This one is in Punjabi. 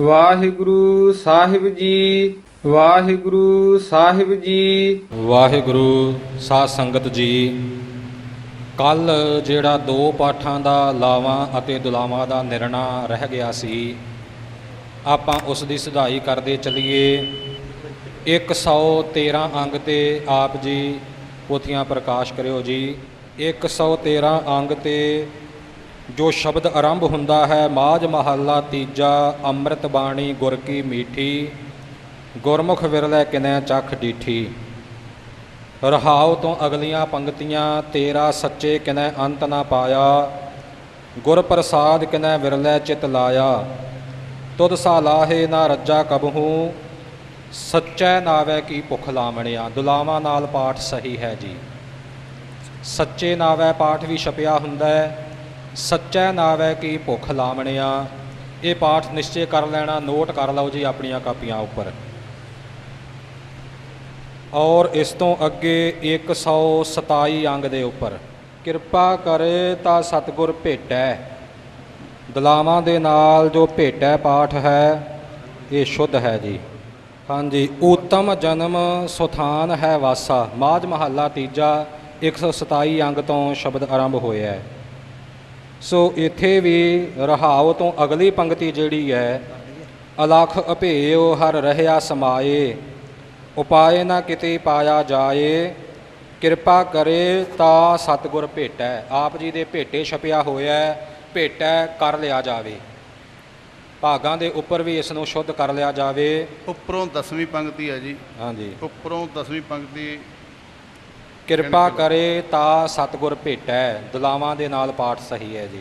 ਵਾਹਿਗੁਰੂ ਸਾਹਿਬ ਜੀ, ਵਾਹਿਗੁਰੂ ਸਾਹਿਬ ਜੀ। ਵਾਹਿਗੁਰੂ ਸਾਧ ਸੰਗਤ ਜੀ, ਕੱਲ ਜਿਹੜਾ ਦੋ ਪਾਠਾਂ ਦਾ ਲਾਵਾਂ ਅਤੇ ਦੁਲਾਵਾਂ ਦਾ ਨਿਰਣਾ ਰਹਿ ਗਿਆ ਸੀ, ਆਪਾਂ ਉਸ ਦੀ ਸੁਧਾਈ ਕਰਦੇ ਚੱਲੀਏ। 113 ਅੰਗ ਤੇ ਆਪ ਜੀ ਪੋਥੀਆਂ ਪ੍ਰਕਾਸ਼ ਕਰਿਓ ਜੀ। 113 ਅੰਗ ਤੇ ਜੋ ਸ਼ਬਦ ਆਰੰਭ ਹੁੰਦਾ ਹੈ, ਮਾਝ ਮਹੱਲਾ ਤੀਜਾ, ਅੰਮ੍ਰਿਤ ਬਾਣੀ ਗੁਰ ਕੀ ਮੀਠੀ, ਗੁਰਮੁਖ ਵਿਰਲੇ ਕਿਨੈ ਚੱਖ ਡੀਠੀ। ਰਹਾਉ ਤੋਂ ਅਗਲੀਆਂ ਪੰਕਤੀਆਂ ਤੇਰਾ ਸੱਚੇ ਕਿਨੈ ਅੰਤ ਨਾ ਪਾਇਆ, ਗੁਰ ਪ੍ਰਸਾਦ ਕਿਨੈ ਵਿਰਲੇ ਚਿਤ ਲਾਇਆ। ਤੁਧ ਸਾਲਾਹੇ ਨਾ ਰੱਜਾ ਕਬਹੂ ਸੱਚੈ ਨਾਵੇ ਕੀ ਭੁਖ ਲਾਵਣਿਆ। ਦੁਲਾਵਾਂ ਨਾਲ ਪਾਠ ਸਹੀ ਹੈ ਜੀ। ਸੱਚੇ ਨਾਵੇ ਪਾਠ ਵੀ ਛਪਿਆ ਹੁੰਦਾ ਹੈ ਸੱਚੈ ਨਾਵੇ ਕੀ ਭੁੱਖ ਲਾਮਣਿਆ। ਇਹ ਪਾਠ ਨਿਸ਼ਚੈ ਕਰ ਲੈਣਾ, ਨੋਟ ਕਰ ਲਓ ਜੀ ਆਪਣੀਆਂ ਕਾਪੀਆਂ ਉੱਪਰ। ਔਰ ਇਸ ਤੋਂ ਅੱਗੇ 127 ਅੰਗ ਦੇ ਉੱਪਰ, ਕਿਰਪਾ ਕਰੇ ਤਾਂ ਸਤਿਗੁਰ ਭੇਟੈ। ਦਲਾਵਾਂ ਦੇ ਨਾਲ ਜੋ ਭੇਟੈ ਪਾਠ ਹੈ, ਇਹ ਸ਼ੁੱਧ ਹੈ ਜੀ। ਹਾਂਜੀ ਉਤਮ ਜਨਮ ਸੁਥਾਨ ਹੈ ਵਾਸਾ। ਮਾਝ ਮਹੱਲਾ ਤੀਜਾ 127 ਅੰਗ ਤੋਂ ਸ਼ਬਦ ਆਰੰਭ ਹੋਇਆ ਹੈ। ਸੋ ਇੱਥੇ ਵੀ ਰਹਾਉ ਤੋਂ ਅਗਲੀ ਪੰਕਤੀ ਜਿਹੜੀ ਹੈ ਅਲਖ ਅਭੇਉ ਹਰ ਰਹਿਆ ਸਮਾਏ ਉਪਾਏ ਨਾ ਕਿਤੇ ਪਾਇਆ ਜਾਏ ਕਿਰਪਾ ਕਰੇ ਤਾਂ ਸਤਿਗੁਰ ਭੇਟੈ। ਆਪ ਜੀ ਦੇ ਭੇਟੇ ਛਪਿਆ ਹੋਇਆ ਹੈ ਭੇਟੈ ਕਰ ਲਿਆ ਜਾਵੇ। ਭਾਗਾਂ ਦੇ ਉੱਪਰ ਵੀ ਇਸ ਨੂੰ ਸ਼ੁੱਧ ਕਰ ਲਿਆ ਜਾਵੇ। ਉੱਪਰੋਂ ਦਸਵੀਂ ਪੰਕਤੀ ਹੈ ਜੀ। ਹਾਂਜੀ। ਉੱਪਰੋਂ ਦਸਵੀਂ ਪੰਕਤੀ ਕਿਰਪਾ ਕਰੇ ਤਾਂ ਸਤਿਗੁਰ ਭੇਟੈ ਦੁਲਾਵਾਂ ਦੇ ਨਾਲ ਪਾਠ ਸਹੀ ਹੈ ਜੀ।